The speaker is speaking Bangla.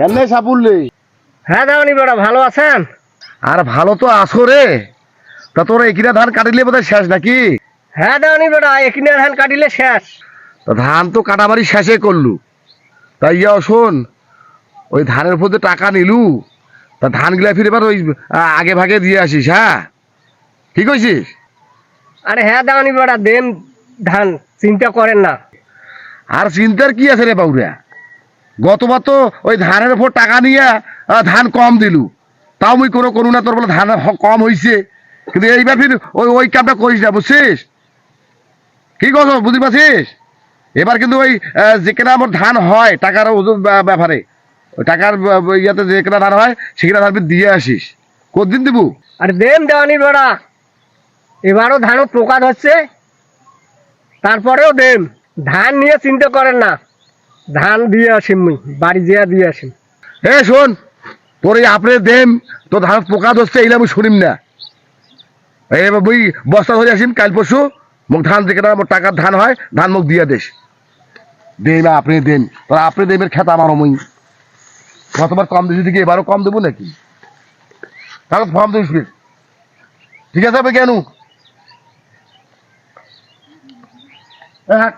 কেমনে সাপুরলি? হ্যাঁ দাওনি বেড়া ভালো আছেন? আর ভালো তো আছো রে। তা তোর একিনা ধান কাটিলে বোধহয় শেষ নাকি? হ্যাঁ দাওনি বেড়া এখানে ধান কাটিলে শেষ। তা ধান তো কাটামারি শেষে করলু। তাই ইয়া শোন ওই ধানের উপর টাকা নিলু তা ধানগুলা ফিরে এবার ওই আগে ভাগে দিয়ে আসিস হ্যাঁ? ঠিক হয়েছিস আরে হ্যাঁ দাওনি বেড়া দেন ধান চিন্তা করেন না। আর চিন্তার কি আছে রে বাবুরা গতবার তো ওই ধানের উপর টাকা নিয়ে ধান কম দিলু। তাও মুই কোনো করু না তোর বলে ধান কম হইছে। কিন্তু এইবার ফির ওই ওই কামটা করিস না বুঝছিস? কি কছ বুঝতে পারছিস? এবার কিন্তু ওই আহ, যে কেনা আমার ধান হয় টাকার ওজন ব্যাপারে টাকার ইয়াতে যে কেনা ধান হয় সেখানে ধান দিয়ে আসিস। কদিন দিবু? আরে দেন দেওয়ানি বেড়া। এবারও ধানও পোকা হচ্ছে তারপরেও দেন। ধান নিয়ে চিন্তা করেন না। ধান দিয়ে আসিম মুই, বাড়ি যেয়া দিয়ে আসিম। এ শোন এই আপনি দেম তো ধান পোকা ধরছে এইলে আমি শুনিম না। এবার বই বস্তা ধরে আসিম, কাল পরশু মুখ ধান দেখে না টাকার ধান হয়, ধান মুখ দিয়ে দেশ দেন আপনি দেন, তোর আপনি দেবের খেতা আমার মই। কতবার কম দিয়েছি দিকে এবারও কম দেবো নাকি? তাহলে ফর্ম দিস। ঠিক আছে হবে কেন? হ্যাঁ